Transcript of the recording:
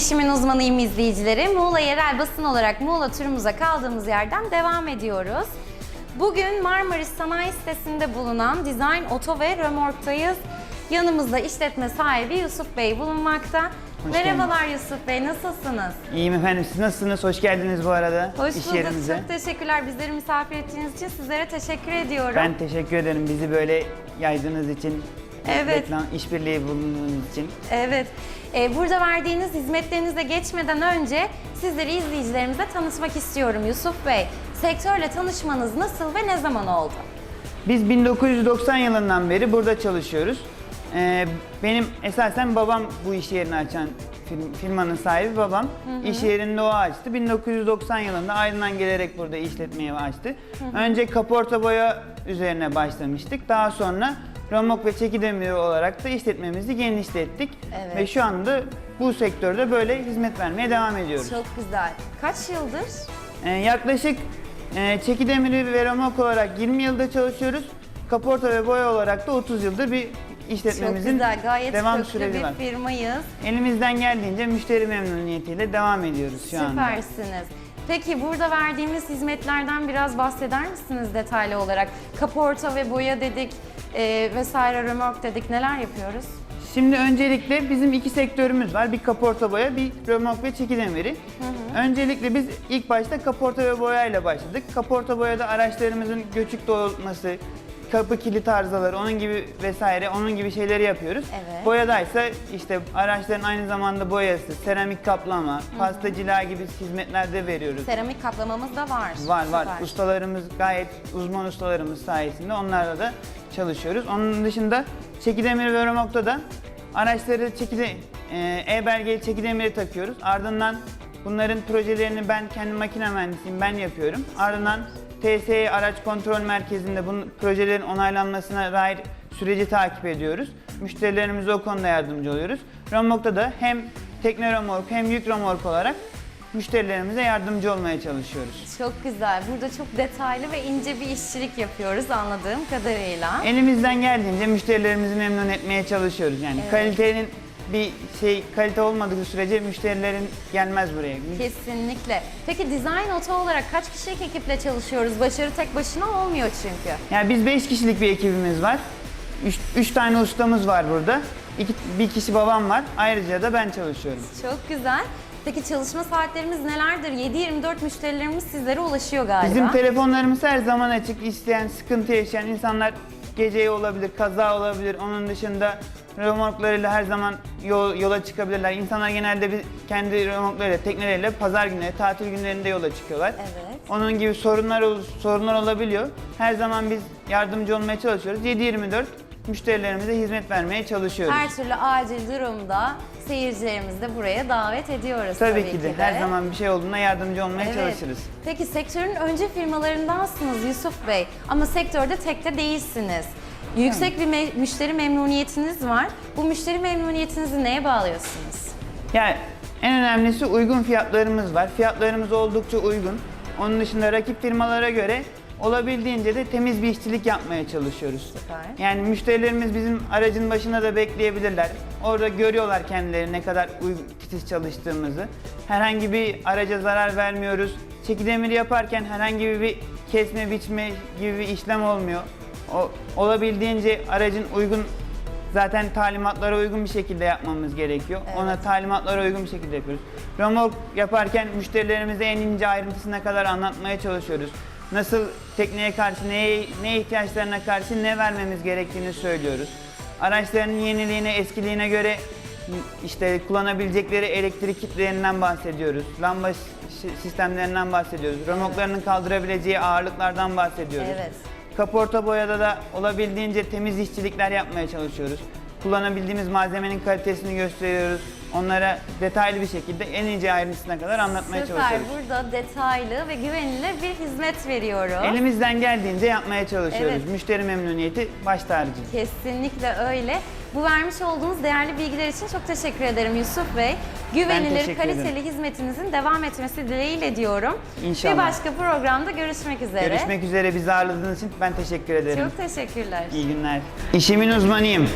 Sevgili işimin uzmanıyım izleyicileri. Muğla yerel basın olarak Muğla turumuza kaldığımız yerden devam ediyoruz. Bugün Marmaris Sanayi Sitesi'nde bulunan Design Oto ve Römork'tayız. Yanımızda işletme sahibi Yusuf Bey bulunmakta. Hoş Merhabalar Yusuf Bey, nasılsınız? İyiyim efendim siz nasılsınız? Hoş geldiniz bu arada Hoş iş bulduk, yerimize. çok teşekkürler. Bizleri misafir ettiğiniz için sizlere teşekkür ediyorum. Ben teşekkür ederim bizi böyle yaydığınız için. Evet. Reklam, işbirliği bulunduğunuz için. Evet. Ee, burada verdiğiniz hizmetlerinize geçmeden önce sizleri izleyicilerimize tanıtmak istiyorum Yusuf Bey. Sektörle tanışmanız nasıl ve ne zaman oldu? Biz 1990 yılından beri burada çalışıyoruz. Ee, benim esasen babam bu iş yerini açan firm- firmanın sahibi babam. İş yerini o açtı. 1990 yılında Aydın'dan gelerek burada işletmeyi açtı. Önce kaporta boya üzerine başlamıştık. Daha sonra Romok ve Çekidemir olarak da işletmemizi genişlettik. Evet. Ve şu anda bu sektörde böyle hizmet vermeye devam ediyoruz. Çok güzel. Kaç yıldır? Ee, yaklaşık e, Çekidemiri ve Romok olarak 20 yıldır çalışıyoruz. Kaporta ve boya olarak da 30 yıldır bir Çok işletmemizin güzel. Gayet devam köklü süreci bir var. firmayız. Elimizden geldiğince müşteri memnuniyetiyle devam ediyoruz şu anda. Süpersiniz. Peki burada verdiğimiz hizmetlerden biraz bahseder misiniz detaylı olarak? Kaporta ve boya dedik e, vesaire römork dedik. Neler yapıyoruz? Şimdi öncelikle bizim iki sektörümüz var. Bir kaporta boya, bir römork ve çekidemiri. Öncelikle biz ilk başta kaporta ve boya ile başladık. Kaporta boyada araçlarımızın göçük doğrultması, kapı kilit arızaları, onun gibi vesaire, onun gibi şeyleri yapıyoruz. Evet. Boyadaysa işte araçların aynı zamanda boyası, seramik kaplama, pasta cila gibi hizmetler de veriyoruz. Seramik kaplamamız da var. Var var. Süper. Ustalarımız gayet uzman ustalarımız sayesinde onlarla da çalışıyoruz. Onun dışında çekidemir ve römokta da araçları çekide, e, E-belgeli çekidemiri takıyoruz. Ardından bunların projelerini ben kendi makine mühendisiyim ben yapıyorum. Ardından TSE araç kontrol merkezinde bu projelerin onaylanmasına dair süreci takip ediyoruz. Müşterilerimize o konuda yardımcı oluyoruz. Römokta da hem tekne römork hem yük römork olarak müşterilerimize yardımcı olmaya çalışıyoruz. Çok güzel. Burada çok detaylı ve ince bir işçilik yapıyoruz anladığım kadarıyla. Elimizden geldiğince müşterilerimizi memnun etmeye çalışıyoruz. Yani Evet. kalitenin bir şey kalite olmadığı sürece müşterilerin gelmez buraya. Kesinlikle. Peki Design Oto olarak kaç kişilik ekiple çalışıyoruz? Başarı tek başına olmuyor çünkü. Yani biz 5 kişilik bir ekibimiz var. 3 tane ustamız var burada. İki, bir kişi babam var. Ayrıca da ben çalışıyorum. Çok güzel. Peki çalışma saatlerimiz nelerdir? 7-24 müşterilerimiz sizlere ulaşıyor galiba. Bizim telefonlarımız her zaman açık. İsteyen, sıkıntı yaşayan insanlar geceye olabilir, kaza olabilir. Onun dışında römorklarıyla her zaman yol, yola çıkabilirler. İnsanlar genelde bir, kendi römorklarıyla, tekneleriyle pazar günleri, tatil günlerinde yola çıkıyorlar. Evet. Onun gibi sorunlar sorunlar olabiliyor. Her zaman biz yardımcı olmaya çalışıyoruz. 7-24 müşterilerimize hizmet vermeye çalışıyoruz. Her türlü acil durumda seyircilerimizi de buraya davet ediyoruz Tabii, ki de her zaman bir şey olduğunda yardımcı olmaya Evet. çalışırız. Peki sektörün önce firmalarındansınız Yusuf Bey ama sektörde tek de değilsiniz. Yüksek bir me- müşteri memnuniyetiniz var. Bu müşteri memnuniyetinizi neye bağlıyorsunuz? Yani en önemlisi uygun fiyatlarımız var. Fiyatlarımız oldukça uygun. Onun dışında rakip firmalara göre olabildiğince de temiz bir işçilik yapmaya çalışıyoruz. Süper. Yani müşterilerimiz bizim aracın başında da bekleyebilirler. Orada görüyorlar kendileri ne kadar titiz çalıştığımızı. Herhangi bir araca zarar vermiyoruz. Çekidemir yaparken herhangi bir kesme biçme gibi bir işlem olmuyor. O, olabildiğince aracın uygun zaten talimatlara uygun bir şekilde yapmamız gerekiyor. Evet. Ona talimatlara uygun bir şekilde yapıyoruz. Römork yaparken müşterilerimize en ince ayrıntısına kadar anlatmaya çalışıyoruz. Nasıl tekneye karşı neye, ne ihtiyaçlarına karşı ne vermemiz gerektiğini söylüyoruz. Araçların yeniliğine, eskiliğine göre işte kullanabilecekleri elektrik kitlerinden bahsediyoruz. Lamba sistemlerinden bahsediyoruz. Römorklarının kaldırabileceği ağırlıklardan bahsediyoruz. Evet. Kaporta boyada da olabildiğince temiz işçilikler yapmaya çalışıyoruz. Kullanabildiğimiz malzemenin kalitesini gösteriyoruz. Onlara detaylı bir şekilde en ince ayrıntısına kadar anlatmaya Süper. çalışıyoruz. Burada detaylı ve güvenilir bir hizmet veriyoruz. Elimizden geldiğince yapmaya çalışıyoruz. Evet. Müşteri memnuniyeti baş tacı. Kesinlikle öyle. Bu vermiş olduğunuz değerli bilgiler için çok teşekkür ederim Yusuf Bey. Güvenilir, kaliteli ederim. hizmetinizin devam etmesi dileğiyle diyorum. İnşallah. Bir başka programda görüşmek üzere. Görüşmek üzere bizi ağırladığınız için ben teşekkür ederim. Çok teşekkürler. İyi günler. İşimin uzmanıyım.